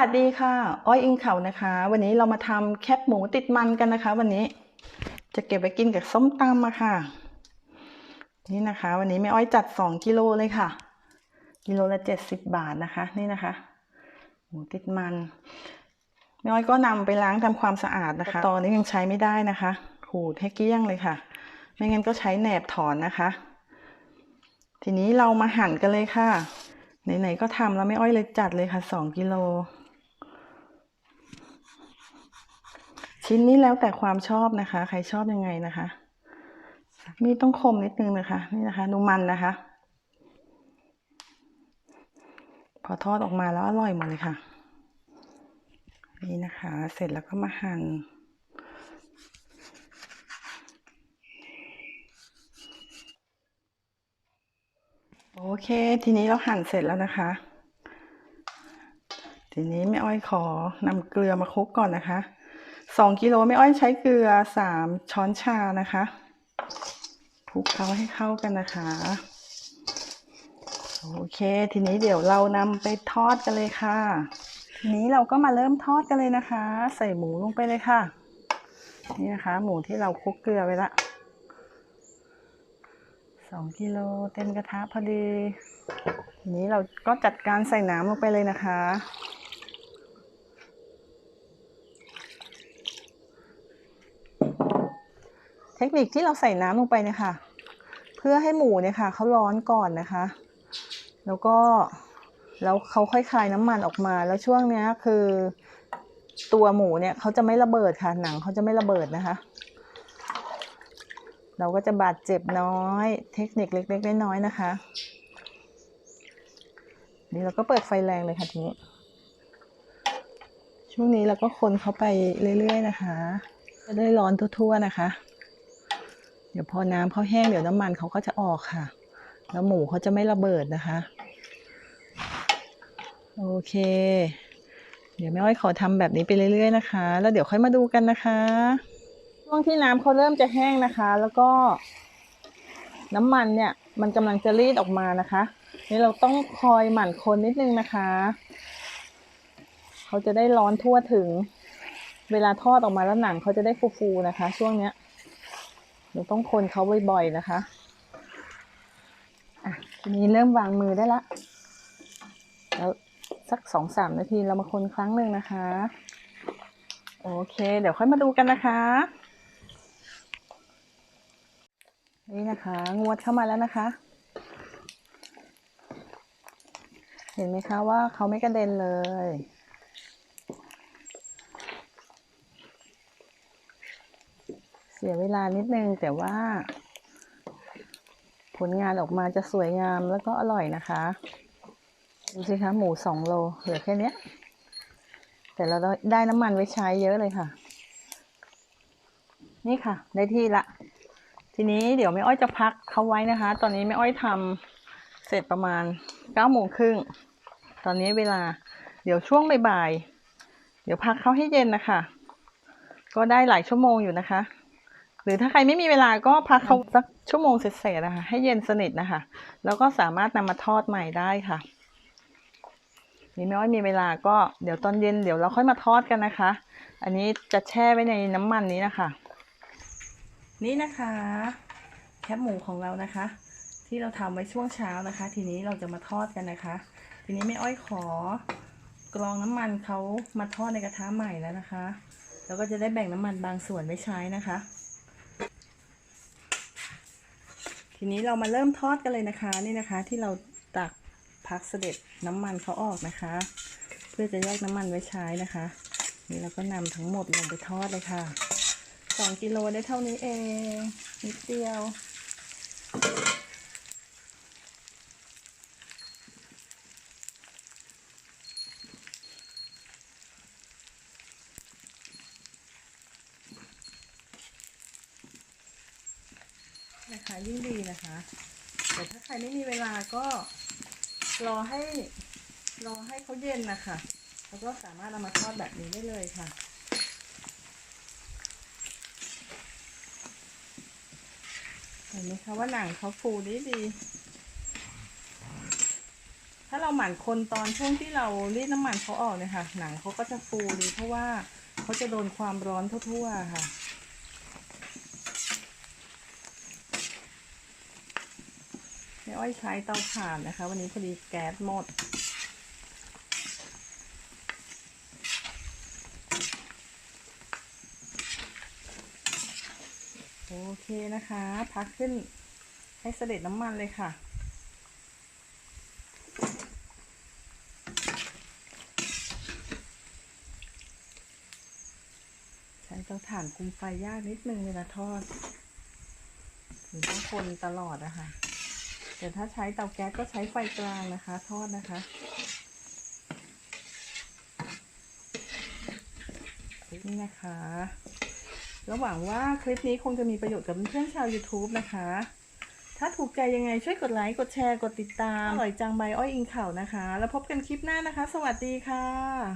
วัสดีค่ะ อ้อยอิงเขานะคะ วันนี้เรามาทำแคบหมูติดมันกันนะคะ วันนี้จะเก็บไว้กินกับส้มตำมาค่ะ นี่นะคะ วันนี้แม่อ้อยจัดสองกิโลเลยค่ะ กิโลละเจ็ดสิบบาทนะคะ นี่นะคะ หมูติดมันแม่อ้อยก็นำไปล้างทำความสะอาดนะคะ ตอนนี้ยังใช้ไม่ได้นะคะขูดให้เกลี้ยงเลยค่ะ ไม่งั้นก็ใช้แหนบถอนนะคะ ทีนี้เรามาหั่นกันเลยค่ะไหนๆก็ทำแล้วไม่อ้อยเลยจัดเลยค่ะสองกิโล ชิ้นนี้แล้วแต่ความชอบนะคะ ใครชอบยังไงนะคะมีต้องคมนิดนึงนะคะ นี่นะคะดูมันนะคะ พอทอดออกมาแล้วอร่อยหมดเลยค่ะ นี่นะคะ เสร็จแล้วก็มาหั่นโอเค ทีนี้เราหั่นเสร็จแล้วนะคะ ทีนี้แม่อ้อยขอนำเกลือมาคลุกก่อนนะคะ สองกิโลแม่อ้อยใช้เกลือสามช้อนชานะคะคลุกเคล้าให้เข้ากันนะคะ โอเค ทีนี้เดี๋ยวเรานำไปทอดกันเลยค่ะ ทีนี้เราก็มาเริ่มทอดกันเลยนะคะ ใส่หมูลงไปเลยค่ะ นี่นะคะ หมูที่เราคลุกเกลือไว้ละสองกิโลเต็มกระทะพอดี ทีนี้เราก็จัดการใส่น้ำลงไปเลยนะคะ เทคนิคที่เราใส่น้ำลงไปเนี่ยค่ะ เพื่อให้หมูเนี่ยค่ะเขาร้อนก่อนนะคะ แล้วก็แล้วเขาค่อยคลายน้ำมันออกมา แล้วช่วงเนี้ยคือ ตัวหมูเนี่ยเขาจะไม่ระเบิดค่ะ หนังเขาจะไม่ระเบิดนะคะ เราก็จะบาดเจ็บน้อย เทคนิคเล็กๆน้อยๆนะคะ นี่เราก็เปิดไฟแรงเลยค่ะทีนี้ช่วงนี้เราก็คนเขาไปเรื่อย ๆ นะคะ จะได้ร้อนทั่วๆนะคะ เดี๋ยวพอน้ำเขาแห้งเดี๋ยวน้ำมันเขาก็จะออกค่ะ แล้วหมูเขาจะไม่ระเบิดนะคะ โอเค เดี๋ยวแม่อ้อยขอทำแบบนี้ไปเรื่อยๆนะคะ แล้วเดี๋ยวค่อยมาดูกันนะคะ ช่วงที่น้ำเขาเริ่มจะแห้งนะคะ แล้วก็ น้ำมันเนี่ยมันกำลังจะรีดออกมานะคะ นี่เราต้องคอยหมั่นคนนิดนึงนะคะ เขาจะได้ร้อนทั่วถึง เวลาทอดออกมาแล้วหนังเขาจะได้ฟูๆนะคะ ช่วงเนี้ย เราต้องคนเขาบ่อยๆนะคะอะทีนี้เริ่มวางมือได้ละ แล้วสักสองสามนาทีเรามาคนครั้งหนึ่งนะคะ โอเค เดี๋ยวค่อยมาดูกันนะคะ นี่นะคะ งวดเข้ามาแล้วนะคะ เห็นไหมคะว่าเขาไม่กระเด็นเลย เสียเวลานิดนึงแต่ว่า ผลงานออกมาจะสวยงามแล้วก็อร่อยนะคะ ดูสิคะหมูสองโลเหลือแค่นี้แต่เราได้น้ำมันไว้ใช้เยอะเลยค่ะ นี่ค่ะ ได้ที่ละ ทีนี้เดี๋ยวแม่อ้อยจะพักเขาไว้นะคะ ตอนนี้แม่อ้อยทำเสร็จประมาณเก้าโมงครึ่งตอนนี้เวลาเดี๋ยวช่วงบ่าย เดี๋ยวพักเขาให้เย็นนะคะ ก็ได้หลายชั่วโมงอยู่นะคะ หรือถ้าใครไม่มีเวลาก็พักเขาสักชั่วโมงเสร็จๆนะคะ ให้เย็นสนิทนะคะ แล้วก็สามารถนำมาทอดใหม่ได้ค่ะนี่แม่อ้อยมีเวลาก็เดี๋ยวตอนเย็นเดี๋ยวเราค่อยมาทอดกันนะคะ อันนี้จะแช่ไว้ในน้ำมันนี้นะคะ นี่นะคะแคบหมูของเรานะคะ ที่เราทำไว้ช่วงเช้านะคะ ทีนี้เราจะมาทอดกันนะคะ ทีนี้แม่อ้อยขอกรองน้ำมันเขามาทอดในกระทะใหม่แล้วนะคะ แล้วก็จะได้แบ่งน้ำมันบางส่วนไว้ใช้นะคะ ทีนี้เรามาเริ่มทอดกันเลยนะคะนี่นะคะ ที่เราตักพักเสด็จน้ำมันเขาออกนะคะ เพื่อจะแยกน้ำมันไว้ใช้นะคะ นี่เราก็นำทั้งหมดลงไปทอดเลยค่ะสองกิโลได้เท่านี้เองนิดเดียว นะคะยิ่งดีนะคะแต่ถ้าใครไม่มีเวลาก็รอให้รอให้เขาเย็นนะคะแล้วก็สามารถเอามาทอดแบบนี้ได้เลยค่ะเห็นไหมคะว่าหนังเขาฟูดีดี ถ้าเราหมั่นคนตอนช่วงที่เรารีดน้ำมันเขาออกเนี่ยค่ะ หนังเขาก็จะฟูดีเพราะว่าเขาจะโดนความร้อนทั่วๆค่ะ ม่อ้อยใช้เตาถ่านนะคะ วันนี้พอดีแก๊สหมด โอเคนะคะ พักขึ้นให้เสด็จน้ำมันเลยค่ะใช้เตาถ่านคุมไฟยากนิดนึงเวลาทอดถึงต้องคนตลอดนะคะ แต่ถ้าใช้เตาแก๊สก็ใช้ไฟกลางนะคะ ทอดนะคะนี่นะคะ ระหวังว่าคลิปนี้คงจะมีประโยชน์กับเพื่อนชาว YouTube นะคะ ถ้าถูกใจยังไงช่วยกดไลค์ กดแชร์ กดติดตาม อร่อยจังใบอ้อยอิงข่าวนะคะ แล้วพบกันคลิปหน้านะคะ สวัสดีค่ะ